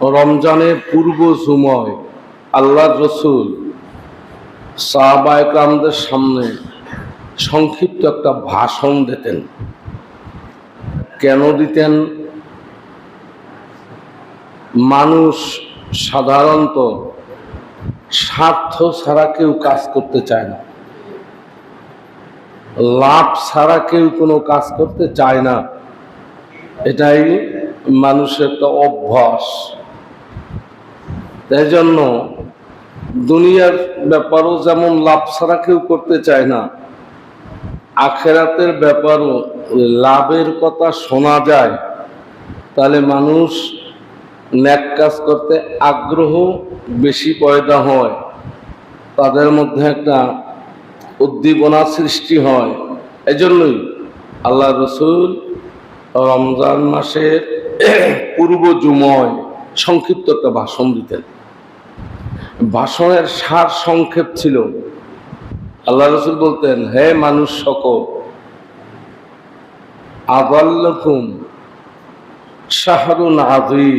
রমজানের পূর্ব সময় আল্লাহ রসুল সাহাবা একরামদের সামনে সংক্ষিপ্ত একটা ভাষণ দিতেন। কেন দিতেন? মানুষ সাধারণত স্বার্থ ছাড়া কেউ কাজ করতে চায় না। লাভ ছাড়া কেউ কোনো কাজ করতে চায় না। এটাই মানুষের একটা অভ্যাস। তাই জন্য দুনিয়ার ব্যাপারও যেমন লাভ ছাড়া কেউ করতে চায় না, আখেরাতের ব্যাপারও লাভের কথা শোনা যায়। তাহলে মানুষ ন্যাক কাজ করতে আগ্রহ বেশি পয়দা হয়, তাদের মধ্যে একটা উদ্দীপনা সৃষ্টি হয়। এজন্যই আল্লাহ রসুল রমজান মাসের পূর্ব জুময় সংক্ষিপ্ত একটা ভাষণ দিতেন। ভাষণের সার সংক্ষেপ ছিল। আল্লাহ রসুল বলতেন, হে মানুষ সকল, আদাল্লকুম শাহরুন আদি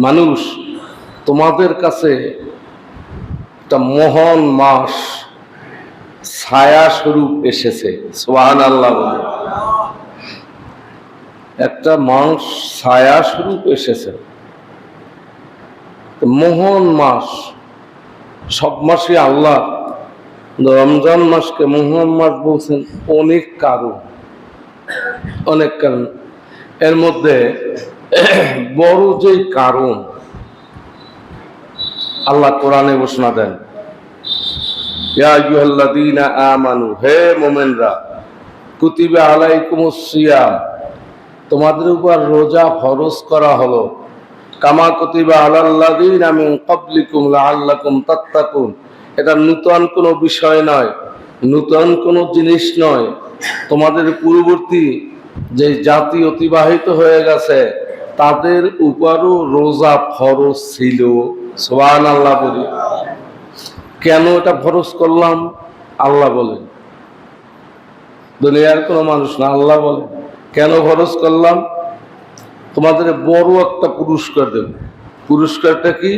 মানুষ, তোমাদের কাছে একটা মহান মাস ছায়া স্বরূপ এসেছে। সোহান আল্লাহ একটা মাস ছায়া স্বরূপ এসেছে। মোহন মাস। সব মাসে আল্লাহ। রমজান মাসকে মোহন মাস বলছেন অনেক কারণ। অনেক কারণ। এর মধ্যে বড় যে কারণ, আল্লাহ কোরআনে ঘোষণা দেন। হে মুমিনরা সিয়াম। তোমাদের উপর রোজা ফরজ করা হলো। কামা কুতিবা আলাল্লাযীনা মিন ক্বাবলিকুম লাআল্লাকুম তাত্তাকুন। এটা নূতন কোনো বিষয় নয়, নূতন কোনো জিনিস নয়। তোমাদের পূর্ববর্তী যে জাতি অতিবাহিত হয়ে গেছে, তাদের উপরও রোজা ফরজ ছিল। সোহান আল্লাহ বলি। কেন এটা ফরজ করলাম? আল্লাহ বলেন। দুনিয়ার কোনো মানুষ না, আল্লাহ বলে কেন খরচ করলাম? তোমাদের বড় একটা পুরস্কার দেব। পুরস্কারটা কি?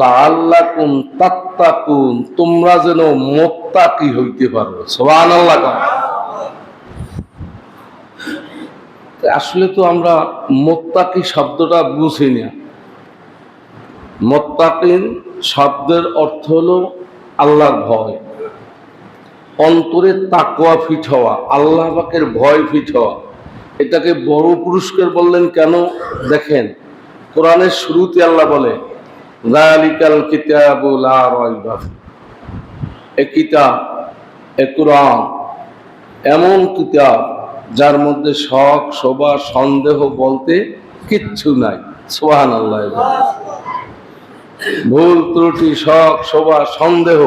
লাল্লাকুম তাত্তাকুন, তোমরা যেন মোত্তাকি হইতে পারো। সোহান আল্লাহ আসলে তো আমরা মোত্তাকি শব্দটা বুঝি না। মোত্তাকিন শব্দের অর্থ হলো আল্লাহর ভয়। অন্তরে তাকোয়া ফিট হওয়া, আল্লাহ পাকের ভয় ফিট হওয়া। এটাকে বড় পুরস্কার বললেন কেন? দেখেন, কোরআনের শুরুতে আল্লাহ বলে। এ এ কোরআন এমন কিতাব যার মধ্যে শখ, শোভা, সন্দেহ বলতে কিচ্ছু নাই। সোহান আল্লাহ ভুল, ত্রুটি, শখ, শোভা, সন্দেহ,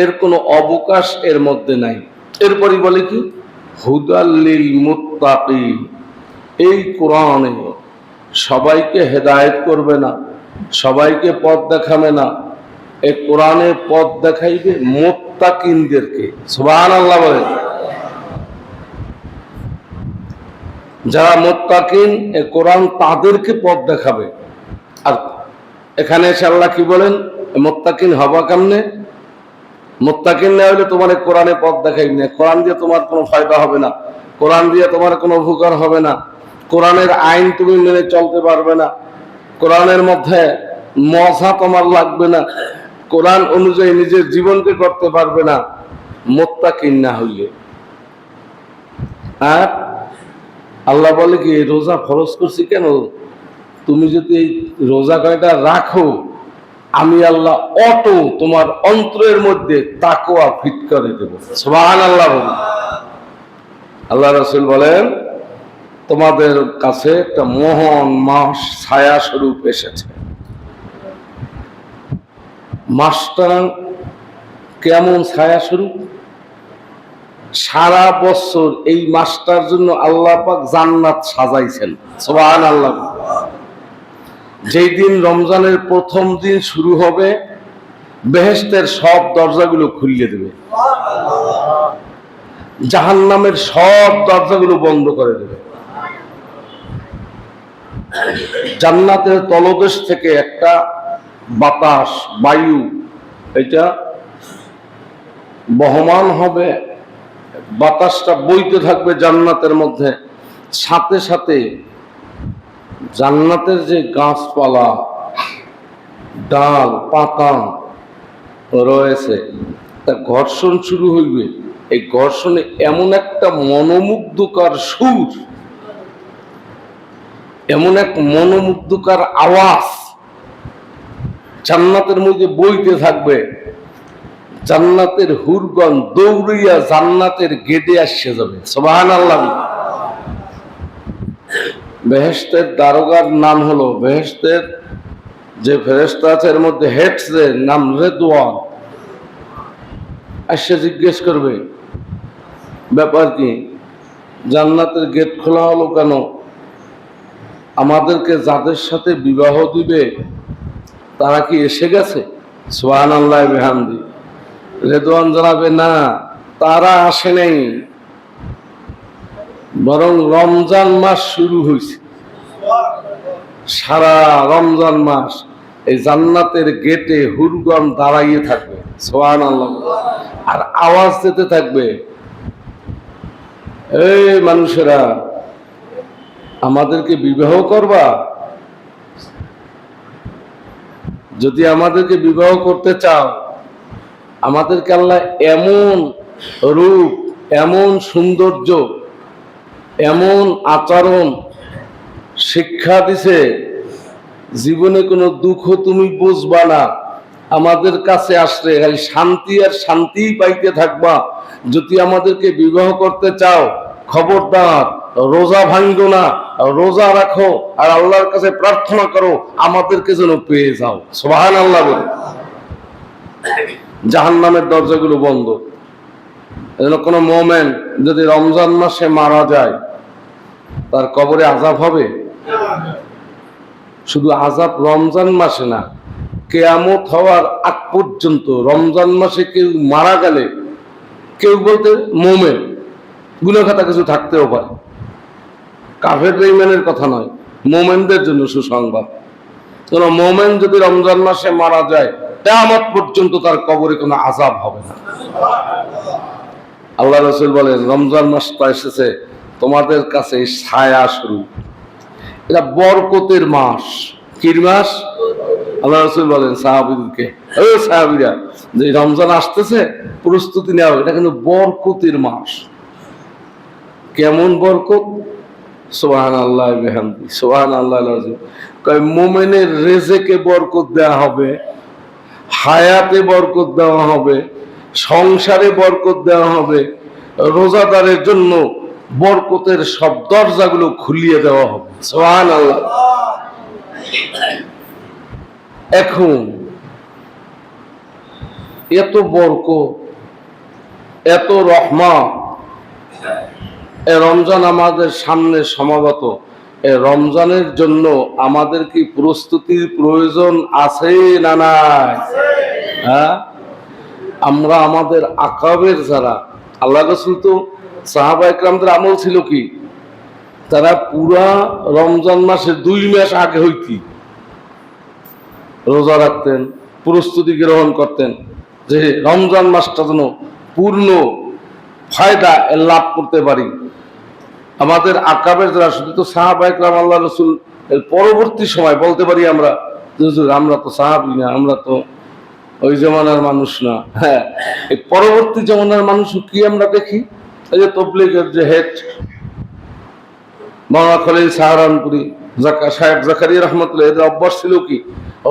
এর কোনো অবকাশ এর মধ্যে নাই। এরপরই বলে কি? হুদাল্লিল মুত্তাকি এই কোরআনে সবাইকে হেদায়ত করবে না, সবাইকে পথ দেখাবে না। এই কোরআনে পথ দেখাইবে মোত্তাকিনদেরকে। আল্লাহ বলে। যারা মোত্তাকিন, এ কোরআন তাদেরকে পথ দেখাবে। আর এখানে এসে আল্লাহ কি বলেন? মোত্তাকিন হবা কেমনে? মোত্তাকিন না হলে তোমার কোরআনে পথ দেখাই না। কোরআন দিয়ে তোমার কোনো ফায়দা হবে না। কোরআন দিয়ে তোমার কোনো উপকার হবে না। কোরআনের আইন তুমি মেনে চলতে পারবে না। কোরআনের মধ্যে মজা তোমার লাগবে না। কোরআন অনুযায়ী নিজের জীবনকে করতে পারবে না। মোত্তাকিন না হইলে। আর আল্লাহ বলে কি রোজা ফরজ করছি কেন? তুমি যদি এই রোজা কয়টা রাখো আমি আল্লাহ অটো তোমার অন্তরের মধ্যে তাকোয়া ফিট করে দেব। সোহান আল্লাহ আল্লাহ রসুল বলেন, তোমাদের কাছে একটা মোহন মাস ছায়া স্বরূপ এসেছে। মাসটা কেমন ছায়া স্বরূপ? সারা বছর এই মাসটার জন্য আল্লাহ পাক জান্নাত সাজাইছেন। সোহান আল্লাহ যেই দিন রমজানের প্রথম দিন শুরু হবে বেহেস্তের সব দরজাগুলো খুলিয়ে দেবে। জাহান্নামের সব দরজাগুলো বন্ধ করে দেবে। জান্নাতের তলদেশ থেকে একটা বাতাস, বায়ু, এটা বহমান হবে। বাতাসটা বইতে থাকবে জান্নাতের মধ্যে। সাথে সাথে জান্নাতের যে গাছপালা, ডাল, পাতা রয়েছে, তা ঘর্ষণ শুরু হইবে। এই ঘর্ষণে এমন একটা মনোমুগ্ধকর সুর, এমন এক মনোমুগ্ধকর আওয়াজ জান্নাতের মধ্যে বইতে থাকবে। জান্নাতের হুরগন দৌড়িয়া জান্নাতের গেটে আসছে যাবে। সোবাহান আল্লাহ বেহেস্তের দারোগার নাম হলো বেহেস্তের যে ফেরেস্তা আছে, এর মধ্যে হেডসের নাম রেদওয়ান। আসছে জিজ্ঞেস করবে, ব্যাপার কি? জান্নাতের গেট খোলা হলো কেন? আমাদেরকে যাদের সাথে বিবাহ দিবে, তারা কি এসে গেছে? সোহান আল্লাহ বেহামদি। রেদওয়ান জানাবে, না, তারা আসে নাই। বরং রমজান মাস শুরু হয়েছে। সারা রমজান মাস এই জান্নাতের গেটে হুরগন দাঁড়াইয়ে থাকবে। সোহান আল্লাহ আর আওয়াজ দিতে থাকবে। এই মানুষেরা, আমাদেরকে বিবাহ করবা? যদি আমাদেরকে বিবাহ করতে চাও, আমাদেরকে আল্লাহ এমন রূপ, এমন সৌন্দর্য এমন আচরণ শিক্ষা দিছে, জীবনে কোনো দুঃখ তুমি বুঝবা না। আমাদের কাছে আসলে খালি শান্তি আর শান্তিই পাইতে থাকবা। যদি আমাদেরকে বিবাহ করতে চাও, খবরদার, রোজা ভাঙ্গ না, রোজা রাখো আর আল্লাহর কাছে প্রার্থনা করো, আমাদেরকে যেন পেয়ে যাও। সোহান আল্লাহ বলে। জাহান নামের দরজাগুলো বন্ধ। এজন্য কোনো মোমেন যদি রমজান মাসে মারা যায়, তার কবরে আজাব হবে? শুধু আজাব রমজান মাসে না, কেয়ামত হওয়ার আগ পর্যন্ত রমজান মাসে কেউ মারা গেলে কেউ বলতে মোমেন গুণখাতা কিছু থাকতেও পারে। কাফের বেইমানের কথা নয়, মোমেনদের জন্য সুসংবাদ। কোন মোমেন যদি রমজান মাসে মারা যায়, কেয়ামত পর্যন্ত তার কবরে কোনো আজাব হবে না। আল্লাহ রসুল বলেন, রমজান মাসটা এসেছে, তোমাদের কাছে ছায়া শুরু। এটা বরকতের মাস। কির মাস? আল্লাহ রসুল বলেন সাহাবিদকে ও সাহাবিরা, যে রমজান আসতেছে, প্রস্তুতি নেওয়া এটা কিন্তু বরকতের মাস। কেমন বরকত? সোহান আল্লাহ বেহামদি সোহান আল্লাহ মোমেনের রেজেকে বরকত দেওয়া হবে, হায়াতে বরকত দেওয়া হবে সংসারে বরকত দেওয়া হবে, রোজাদারের জন্য বরকতের সব দরজাগুলো খুলিয়ে দেওয়া হবে। এখন এত বরকত, এত রহমা এ রমজান আমাদের সামনে সমাগত, এ রমজানের জন্য আমাদের কি প্রস্তুতির প্রয়োজন আছে না নাই? হ্যাঁ? আমরা আমাদের আকাবের যারা, আল্লাহ রসুল তো সাহাবা একরামদের আমল ছিল কি? তারা পুরা রমজান মাসে দুই মাস আগে হইতি। রোজা রাখতেন, প্রস্তুতি গ্রহণ করতেন, যে রমজান মাসটা যেন পূর্ণ ফায়দা লাভ করতে পারি। আমাদের আকাবের যারা, শুধু তো সাহাবা একরাম, আল্লাহ রসুল এর পরবর্তী সময় বলতে পারি আমরা আমরা তো সাহাবি না, আমরা তো ওই জমানার মানুষ না। হ্যাঁ পরবর্তী জমানার মানুষ কি আমরা দেখি? এই যে তবলিগের যে হেড সাহারানপুরি, জাকা সাহেব জাকারিয়া রহমতুল্লাহ, এদের অভ্যাস ছিল কি?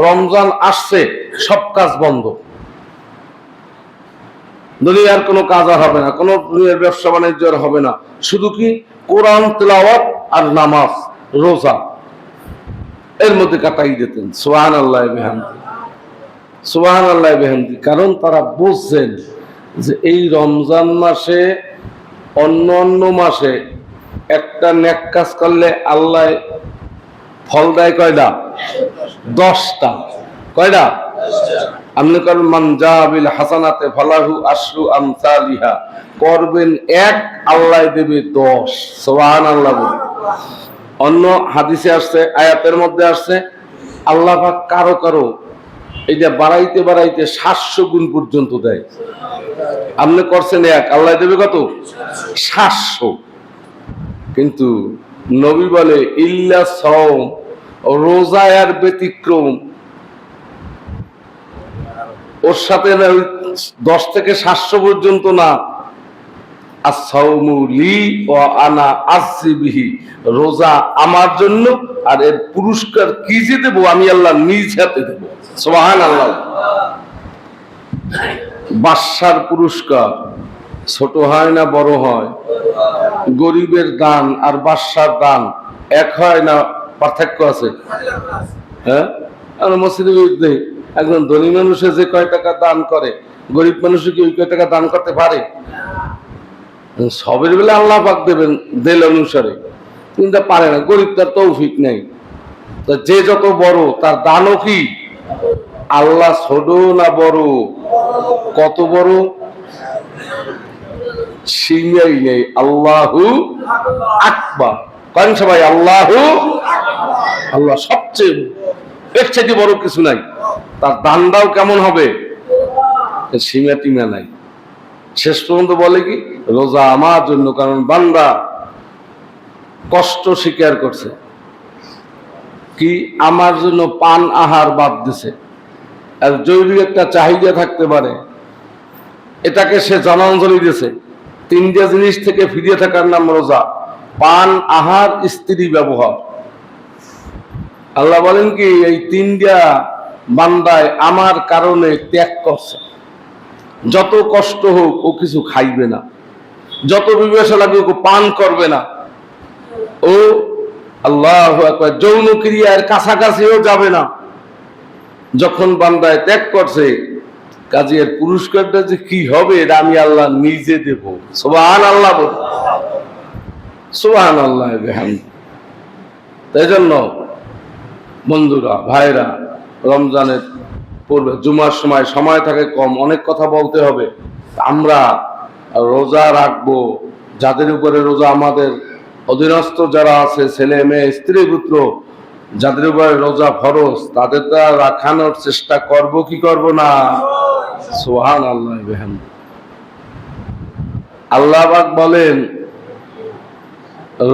রমজান আসছে, সব কাজ বন্ধ। দুনিয়ার কোনো কাজ আর হবে না, কোনো দুনিয়ার ব্যবসা বাণিজ্য আর হবে না। শুধু কি? কোরআন, তেলাওয়াত আর নামাজ, রোজা। এর মধ্যে কাটাই দিতেন সোহান আল্লাহ বেহান্দি সোহান আল্লাহ বেহান্দি কারণ তারা বুঝছেন যে এই রমজান মাসে, অন্য অন্য মাসে একটা নেক কাজ করলে আল্লাহ ফল দেয় কয়টা? দশটা। কয়টা? আপনি করেন মানজাবিল হাসানাতে ফালাহু আশরু আমসালিহা। করবেন এক, আল্লাহ দেবে দশ। সোহান আল্লাহ বলে অন্য হাদিসে আসছে, আয়াতের মধ্যে আসছে, আল্লাহ কারও কারও এটা বাড়াইতে বাড়াইতে সাতশো গুণ পর্যন্ত দেয়। আপনি করছেন এক, আল্লাহ দেবে কত? সাতশো। কিন্তু নবী বলে, ইল্লা সম রোজায়ার ব্যতিক্রম। ওর সাথে দশ থেকে সাতশো পর্যন্ত না আসাউমু লি ও আনা আসিবিহি রোজা আমার জন্য আর এর পুরস্কার কি যে দেবো আমি আল্লাহ নিজ হাতে দেবো। সোহান আল্লাহ বাদশার পুরস্কার, ছোট হয় না, বড় হয়? গরিবের দান আর বাদশার দান এক হয় না পার্থক্য আছে? হ্যাঁ? আমরা মসজিদে বিরুদ্ধে একজন ধনী মানুষে যে কয় টাকা দান করে, গরিব মানুষে কি ওই কয় টাকা দান করতে পারে? সবের বেলা আল্লাহ পাক দেবেন, দেল অনুসারে। কিন্তু পারে না গরিব তার তৌফিক নেই। তা যে যত বড়, তার দানও কি? আল্লাহ ছোট না বড়? কত বড়? সীমাই নেই, আল্লাহু আকবার। কেন সবাই, আল্লাহু আল্লাহ সবচেয়ে, এর থেকে বড় কিছু নাই। তার দানটাও কেমন হবে? সীমা টিমা নাই। শেষ পর্যন্ত বলে কি? রোজা আমার জন্য, কারণ বান্দা কষ্ট স্বীকার করছে। কি আমার জন্য পান আহার বাদ দিছে। আর জৈবিক একটা চাহিদা থাকতে পারে। এটাকে সে জনাঞ্জলি দিয়েছে তিনটা জিনিস থেকে ফিরিয়ে থাকার নাম রোজা। পান, আহার, স্ত্রী ব্যবহার। আল্লাহ বলেন কি, এই তিনটা বান্দায় আমার কারণে ত্যাগ করছে। যত কষ্ট হোক, ও কিছু খাইবে না। যত বিবেচনা লাগে ও পান করবে না। ও আল্লাহ যৌন ক্রিয়ার কাছাকাছিও যাবে না। যখন বান্দায় ত্যাগ করছে কাজের পুরস্কারটা যে কি হবে, এটা আমি আল্লাহ নিজে দেব। সোহান আল্লাহ সোহান আল্লাহ তাই জন্য, বন্ধুরা, ভাইরা, রমজানের পূর্বে জুমার সময় সময় থাকে কম, অনেক কথা বলতে হবে। আমরা রোজা রাখব। যাদের উপরে রোজা আমাদের অধীনস্থ যারা আছে, ছেলে মেয়ে, স্ত্রী, পুত্র, যাদের উপরে রোজা ফরজ, তাদের তা রাখানোর চেষ্টা করব কি করব না? সোহান আল্লাহ আল্লাহ বলেন,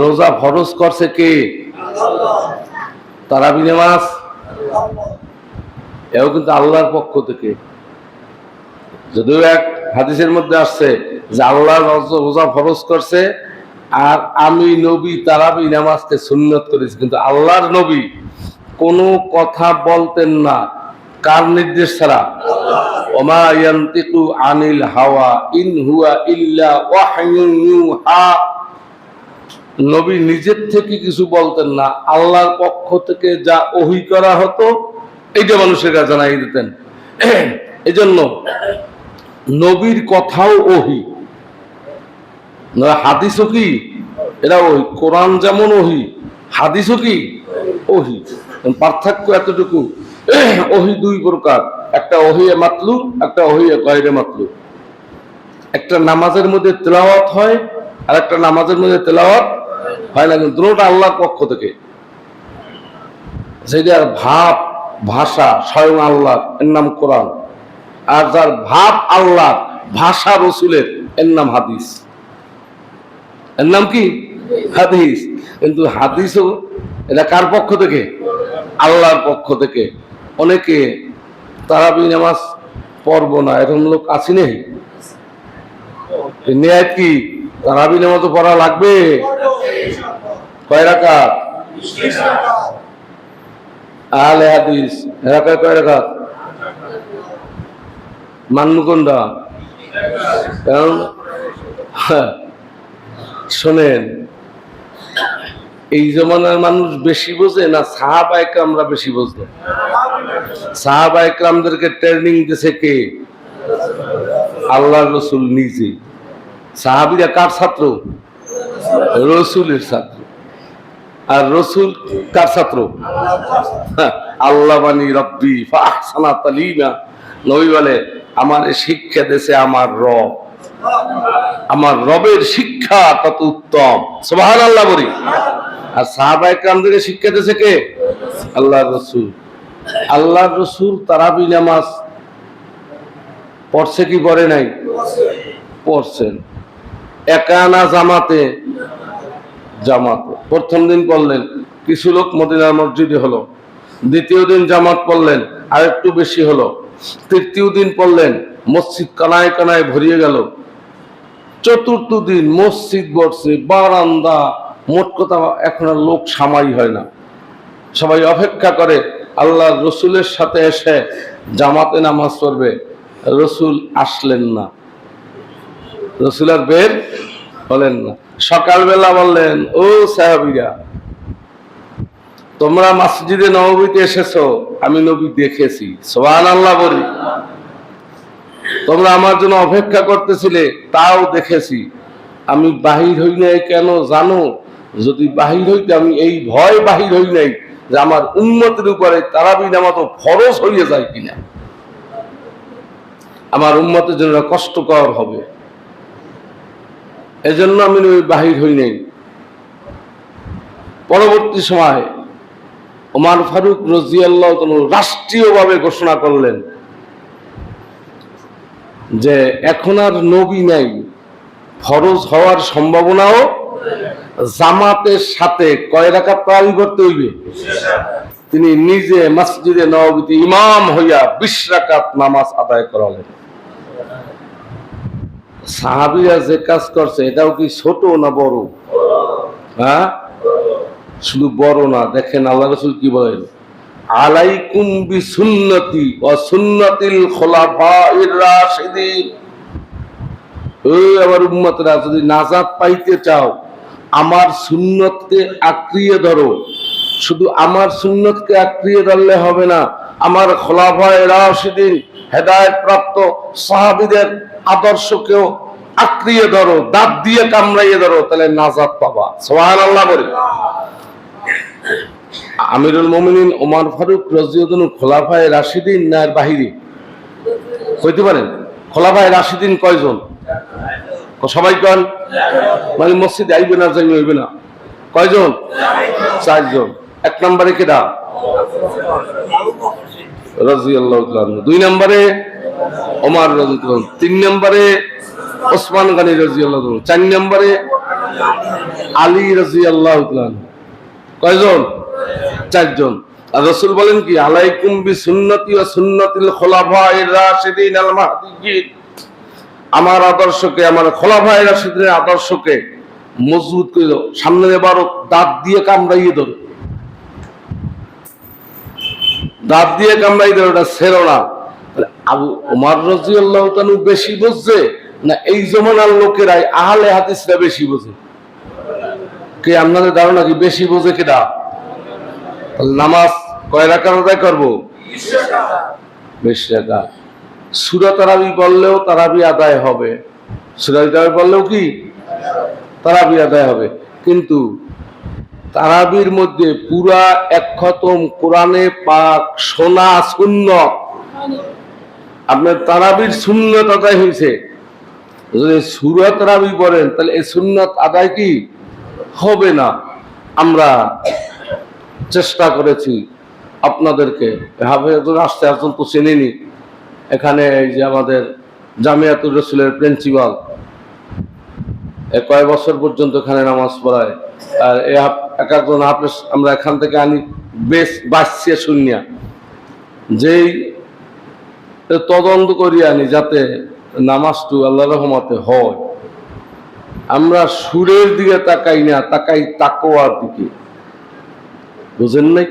রোজা ফরজ করছে কে? তারা নামাজ? এও কিন্তু আল্লাহর পক্ষ থেকে। যদিও এক হাদিসের মধ্যে আসছে যে আল্লাহ রোজা- রোজা ফরজ করছে, আর আমি নবী, তারাবি নামাজকে সুন্নত করেছি, কিন্তু আল্লাহর নবী কোনো কথা বলতেন না। কার নির্দেশ ছাড়া? ওমা ইয়ান্তিকু আনিল হাওয়া ইন ইল্লা ওয়াহয়ুন ইউহা। নবী নিজের থেকে কিছু বলতেন না, আল্লাহর পক্ষ থেকে যা ওহি করা হতো, এইটা মানুষের কাছে জানাই দিতেন। এজন্য নবীর কথাও ওহি। হাদিসও কি? এরা ওই কোরআন যেমন ওহি, হাদিসও কি? ওহি। পার্থক্য এতটুকু, ওহি দুই প্রকার, একটা ওহিয়ে মাতলু, একটা ওহিয়ে গয়রে মাতলু। একটা নামাজের মধ্যে তেলাওয়াত হয়, আর একটা নামাজের মধ্যে তেলাওয়াত হয় না, কিন্তু দুটোটা আল্লাহর পক্ষ থেকে। যেটার ভাব, ভাষা, স্বয়ং আল্লাহর, এর নাম কোরআন। আর যার ভাব আল্লাহ ভাষা রসুলের, এর নাম হাদিস। এর নাম কি? হাদিস। কিন্তু হাদিসও এটা কার পক্ষ থেকে? আল্লাহর পক্ষ থেকে। অনেকে তারাবি নামাজ পড়ব না এরকম লোক আছে নেই। নেয় কি? তারাবি নামাজ পড়া লাগবে। কয় রাকাত? আলে হাদিস। রাকাত কয় রাকাত? মানবো কোনটা কারণ হ্যাঁ, শোনেন, এই জমানার মানুষ বেশি বোঝে না সাহাবা একরামরা বেশি বুঝলো সাহাবা একরামদেরকে ট্রেনিং দিছে কে? আল্লাহ রসুল নিজে। সাহাবিরা কার ছাত্র? রসুলের ছাত্র। আর রসুল কার ছাত্র? আল্লাহ বানি রব্বি, ফাহসানা তালিমা। নবী বলে, আমার শিক্ষা দেশে আমার রব। আমার রবের শিক্ষা তত উত্তম। সুবহানাল্লাহ বলি। আর সাহাবা একরাম থেকে শিক্ষা দিয়েছে কে? আল্লাহ রসুল। আল্লাহ রসুল তারাবি নামাজ পড়ছে কি পড়ে নাই? পড়ছেন একানা জামাতে? জামাতে। প্রথম দিন পড়লেন। কিছু লোক মদিনার মসজিদে হলো। দ্বিতীয় দিন জামাত পড়লেন। আর একটু বেশি হলো। তৃতীয় দিন পড়লেন। মসজিদ কানায় কানায় ভরিয়ে গেল। চতুর্থ দিন মসজিদ বসছে বারান্দা, মোট কথা এখন আর লোক সামাই হয় না। সবাই অপেক্ষা করে আল্লাহ রসুলের সাথে এসে জামাতে নামাজ পড়বে। রসুল আসলেন না। রসুল আর বের হলেন না। সকালবেলা বললেন, ও সাহাবিরা, তোমরা মসজিদে নবীতে এসেছ, আমি নবী দেখেছি। সোহান আল্লাহ বলি। তোমরা আমার জন্য অপেক্ষা করতেছিলে, তাও দেখেছি। আমি বাহির হই নাই কেন জানো? যদি বাহির হইতে আমি এই ভয় বাহির হই নাই যে আমার উন্নতির উপরে তারাবি নামাজ ফরজ হইয়া যায় কিনা? আমার উন্মতের জন্য কষ্টকর হবে। এজন্য আমি বাহির হই নাই। পরবর্তী সময় ওমার ফারুক রাজিয়াল্লাহ রাষ্ট্রীয়ভাবে ঘোষণা করলেন যে এখন আর নবী নাই। ফরজ হওয়ার সম্ভাবনাও জামাতের সাথে কয় রাখা প্রায় করতে হইবে? তিনি নিজে মসজিদে নবীতে ইমাম হইয়া বিশ রাকাত নামাজ আদায় করালেন। সাহাবিরা যে কাজ করছে, এটাও কি ছোট না বড়? হ্যাঁ? শুধু বড় না, দেখেন আল্লাহ রসুল কি বলেন? আলাইকুম বি সুন্নতি ও সুন্নতিল খোলাফাইর রাশিদিন। এই আমার উম্মতরা, যদি নাজাত পাইতে চাও, আমার সুন্নতকে আঁকড়িয়ে ধরো। শুধু আমার সুন্নতকে আঁকড়িয়ে ধরলে হবে না, আমার খোলাফায় রাশিদিন হেদায়ত প্রাপ্ত সাহাবিদের আদর্শকেও আঁকড়িয়ে ধরো, দাঁত দিয়ে কামড়াইয়ে ধরো, তাহলে নাজাত পাবা। সোহান আল্লাহ বলি। আমিরুল মোমিনিন, ওমর ফারুক রাজিউদ্দিন খোলাফায় রাশিদিন না এর বাহিরে? কইতে পারেন? খোলাফায় রাশিদিন কয়জন? সবাই কন? মানে মসজিদে আইবে না, যাইবে, হইবে না। কয়জন? চারজন। এক নম্বরে কেডা? রাজি আল্লাহ দুই নম্বরে ওমর রাজি তিন নম্বরে ওসমান গানী রাজি আল্লাহ চার নম্বরে আলী রাজি আল্লাহ কয়জন? চারজন। আর রসুল বলেন কি, আলাইকুম বি সুন্নতি ও সুন্নতিল খোলাফায়ে রাশিদিন আল মাহদিয়িন। আমার আদর্শকে, আমার খোলাফায়ে রাশিদিনের আদর্শকে মজবুত করে সামনে এবারও দাঁত দিয়ে কামড়াইয়ে ধরো। দাঁত দিয়ে কামড়াই ধরো ওটা ছেড়ো না। আবু ওমর রাজিয়াল্লাহু তাআলা বেশি বুঝছে না এই জমানার লোকেরাই আহলে হাদিসরা বেশি বোঝে? কে, আপনাদের ধারণা কি বেশি বোঝে কেটা নামাজ কয় রাখার আদায় করব? বেশ রাখা সুরা তারাবি বললেও তারাবি আদায় হবে। সুরা তারাবি বললেও কি? তারাবি আদায় হবে। কিন্তু তারাবির মধ্যে পুরা এক খতম কোরআনে পাক, সোনা শূন্য আপনার তারাবির শূন্যত আদায় হয়েছে। যদি সুরত তারাবি বলেন তাহলে এই সুন্নত আদায় কি? হবে না। আমরা চেষ্টা করেছি আপনাদেরকে। হাফেজুল আসতে এখন তো চেনেনি এখানে এই যে আমাদের জামিয়াতুর রসুলের প্রিন্সিপাল কয় বছর পর্যন্ত এখানে নামাজ পড়ায়? আর এক একজন হাফেজ আমরা এখান থেকে আনি, বেশ বাঁচছে শুনিয়া। যেই তদন্ত করি আনি যাতে নামাজটু আল্লাহ রহমতে হয়। আমরা সুরের দিকে তাকাই না, তাকাই তাকোয়ার দিকে। বুঝেন নাই?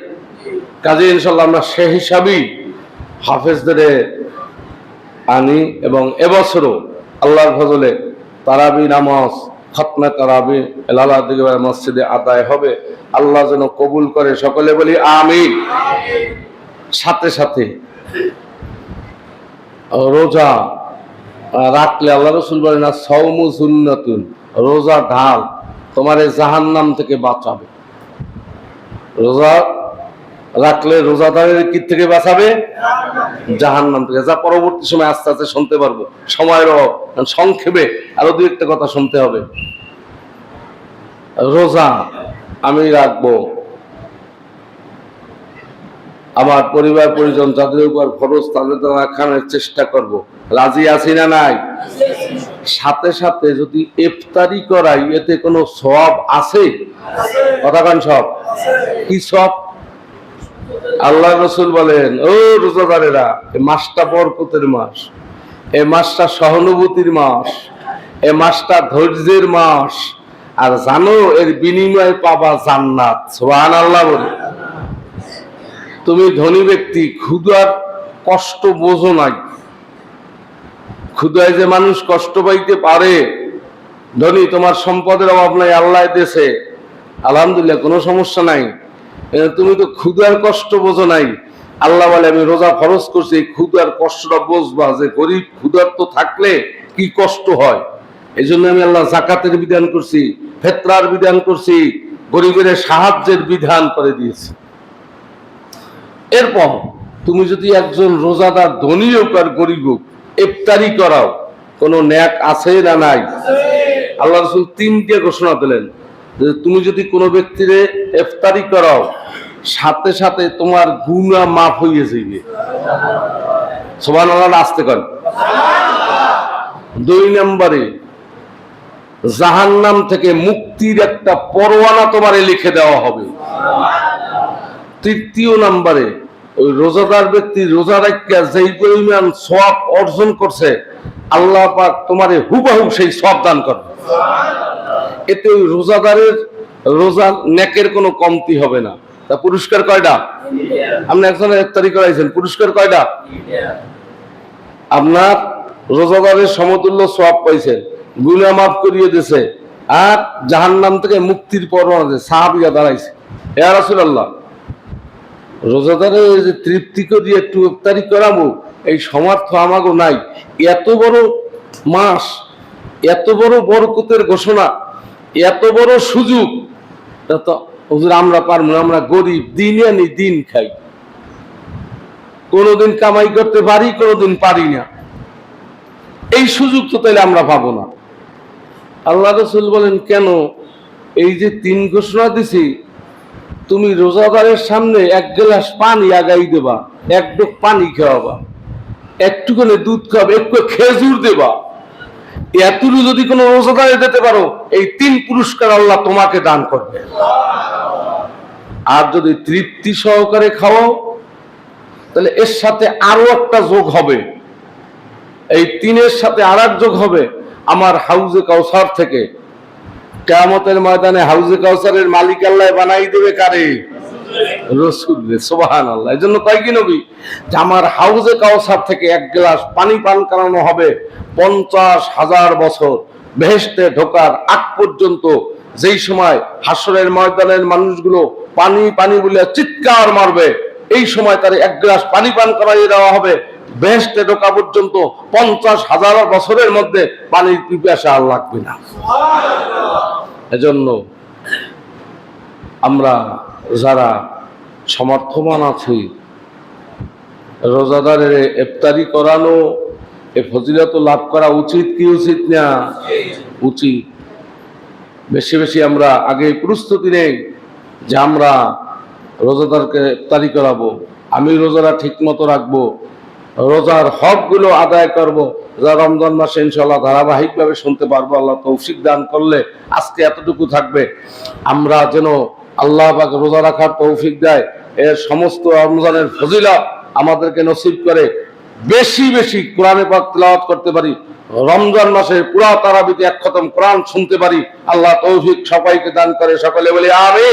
কাজে ইনশাল্লাহ আমরা সে হিসাবেই হাফেজদের আনি এবং এবছরও আল্লাহর ফজলে তারাবি নামাজ খতমে তারাবি লালা দিকে মসজিদে আদায় হবে। আল্লাহ যেন কবুল করে সকলে বলি আমি সাথে সাথে রোজা রাখলে আল্লাহ রসুল বলে না সৌমু সুন্নাতুন রোজা ঢাল তোমার জাহান্নাম থেকে বাঁচাবে। রোজা রাখলে রোজাদারের কি থেকে বাঁচাবে? জাহান্নাম থেকে। যা পরবর্তী সময় আস্তে আস্তে শুনতে পারব। সময়ের অভাব। সংক্ষেপে আরও দু একটা কথা শুনতে হবে। রোজা আমি রাখব। আমার পরিবার, পরিজন যাদের উপর খরচ তাদের দ্বারা রাখানোর চেষ্টা করব। রাজি আছি না নাই? সাথে সাথে যদি ইফতারি করাই, এতে কোনো সব আছে? কথাকান সব। কি সব আল্লাহ রসুল বলেন, ও রোজাদারেরা মাসটা বরকতের মাস এই মাসটা সহানুভূতির মাস এই মাসটা ধৈর্যের মাস, আর জানো, এর বিনিময়ে পাবা জান্নাত। সোহান আল্লাহ বলে। তুমি ধনী ব্যক্তি, ক্ষুদার কষ্ট বোঝো নাই। ক্ষুদায় যে মানুষ কষ্ট পাইতে পারে, ধনী তোমার সম্পদের অভাব নাই, আল্লাহ দেশে আলহামদুলিল্লাহ, কোনো সমস্যা নাই। তুমি তো ক্ষুদার কষ্ট বোঝো নাই। আল্লাহ বলে, আমি রোজা খরচ করছি, এই ক্ষুদার কষ্টটা বুঝবা। যে গরিব ক্ষুদার তো থাকলে কি কষ্ট হয়? এই জন্য আমি আল্লাহ জাকাতের বিধান করছি, ফেতরার বিধান করছি, গরিবের সাহায্যের বিধান করে দিয়েছি। এরপর তুমি যদি একজন রোজাদার ধনী হোক আর গরিব হোক, ইফতারি করাও, কোন ন্যাক আছে না নাই? আল্লাহ রসুল তিনটে ঘোষণা দিলেন যে তুমি যদি কোনো ব্যক্তিরে ইফতারি করাও, সাথে সাথে তোমার গুণা মাফ হয়ে যাইবে। সমান আল্লাহ আসতে কর দুই নম্বরে, জাহান্নাম থেকে মুক্তির একটা পরোয়ানা তোমারে লিখে দেওয়া হবে। তৃতীয় নাম্বারে ওই রোজাদার ব্যক্তি রোজা রাখিয়া যেই পরিমাণ সব অর্জন করছে আল্লাহ পাক তোমারে হুবাহু সেই সব দান করবে। এতে ওই রোজাদারের রোজা নেকের কোনো কমতি হবে না। তা পুরস্কার কয়টা? আপনি একজন ইফতারি করাইছেন পুরস্কার কয়টা? আপনার রোজাদারের সমতুল্য সব পাইছেন গুনা মাফ করিয়ে দিছে আর জাহান্নাম থেকে মুক্তির পরোয়ানা সাহাবিয়া দাঁড়াইছে। এ রাসূলুল্লাহ রোজাদারের এই যে তৃপ্তি করি একটু ইফতারি করাবো, এই সমর্থ আমাগো নাই। এত বড় মাস, এত বড় বরকতের ঘোষণা, এত বড় সুযোগ। তা তো হুজুর, আমরা পারব না, আমরা গরিব, দিন আনি, দিন খাই। কোনোদিন কামাই করতে পারি, কোনোদিন পারি না। এই সুযোগ তো তাইলে আমরা পাবো না। আল্লাহ রসুল বলেন, কেন? এই যে তিন ঘোষণা দিছি তুমি রোজাদারের সামনে এক গ্লাস পানি আগাই দেবা, এক ডোক পানি খাওয়াবা, একটুখানি দুধ খাওয়াবে, একটু খেজুর দেবা। এতটুকু যদি কোনো রোজাদারে দিতে পারো, এই তিন পুরস্কার আল্লাহ তোমাকে দান করবে। আর যদি তৃপ্তি সহকারে খাওয়াও, তাহলে এর সাথে আরও একটা যোগ হবে। এই তিনের সাথে আর যোগ হবে আমার হাউজে কাউসার থেকে। কেয়ামতের ময়দানে হাউজে কাউসারের মালিক আল্লাহ বানাই দেবে কারে? রসুল সোবাহান আল্লাহ এই জন্য কয় কি নবী? যে আমার হাউজে কাউসার থেকে এক গ্লাস পানি পান করানো হবে পঞ্চাশ হাজার বছর। বেহেস্তে ঢোকার আগ পর্যন্ত যেই সময় হাসরের ময়দানের মানুষগুলো পানি পানি বলে চিৎকার মারবে, এই সময় তার এক গ্লাস পানি পান করাই দেওয়া হবে। বেহেস্তে ঢোকা পর্যন্ত পঞ্চাশ হাজার বছরের মধ্যে পানির পিপাসা আর লাগবে না। এজন্য আমরা যারা সমর্থমান আছি, রোজাদারের ইফতারি করানো, এ ফজিলত লাভ করা উচিত কি উচিত না? উচিত। বেশি বেশি আমরা আগে প্রস্তুতি নেই যে আমরা রোজাদারকে ইফতারি করাবো, আমি রোজারা ঠিক মতো রাখব। রোজার হকগুলো আদায় করব। যা রমজান মাসে ইনশাল্লাহ ধারাবাহিকভাবে শুনতে পারব। আল্লাহ তৌফিক দান করলে আজকে এতটুকু থাকবে। আমরা যেন আল্লাহ পাক রোজা রাখার তৌফিক দেয় এর সমস্ত রমজানের ফজিলা আমাদেরকে নসিব করে বেশি বেশি কোরআনে পাক তেলাওয়াত করতে পারি। রমজান মাসে পুরা তারাবিতে এক খতম কোরআন শুনতে পারি। আল্লাহ তৌফিক সবাইকে দান করে, সকলে বলি আমি